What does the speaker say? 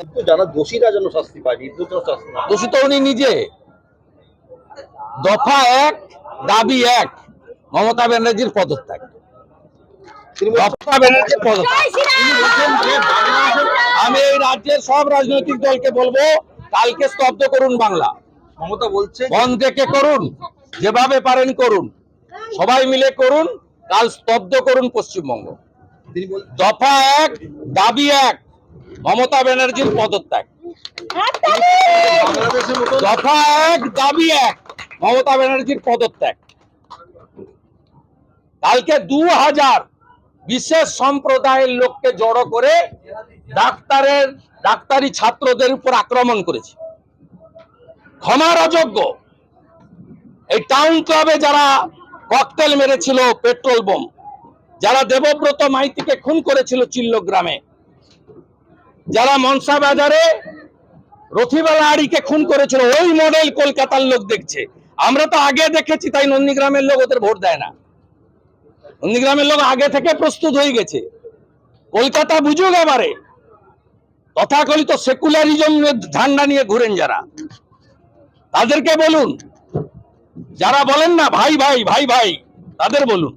তো যারা দোষীরা যেন শাস্তি পায় নির্দোষ শাস্তি না পায়। দূষিত উনি নিজে। দফা এক দাবি এক মমতা ব্যানার্জির পদত্যাগ। আমি এই রাজ্যের সব রাজনৈতিক দলকে বলব কালকে স্তব্ধ করুন বাংলা। মমতা বলছে বন্ধ থেকে করুন যেভাবে পারেন করুন। সবাই মিলে করুন কাল স্তব্ধ করুন পশ্চিমবঙ্গ। দফা এক দাবি এক মমতা ব্যানার্জির পদত্যাগ। দফা এক, দাবি এক, মমতা ব্যানার্জির পদত্যাগ। কালকে দু হাজার বিশেষ সম্প্রদায়ের লোককে জড়ো করে ডাক্তারের, ডাক্তারি ছাত্রদের উপর আক্রমণ করেছে। ক্ষমার অযোগ্য এই টাউন ক্লাবে যারা ককটেল মেরেছিল পেট্রোল বোম যারা দেবব্রত মাইতিকে খুন করেছিল চিল্ল গ্রামে যারা মনসা বাজারে রথিবালা আড়িকে খুন করেছিল, ওই মডেল কলকাতার লোক দেখছে। আমরা তো আগে দেখেছি, তাই নন্দীগ্রামের লোক ওদের ভোট দেয় না। নন্দীগ্রামের লোক আগে থেকে প্রস্তুত হয়ে গেছে। কলকাতা বুঝুক এবারে। তথাকথিত সেকুলারিজম ঝান্ডা নিয়ে ঘুরেন যারা। তাদেরকে বলুন। যারা বলেন না, ভাই ভাই ভাই ভাই, তাদের বলুন।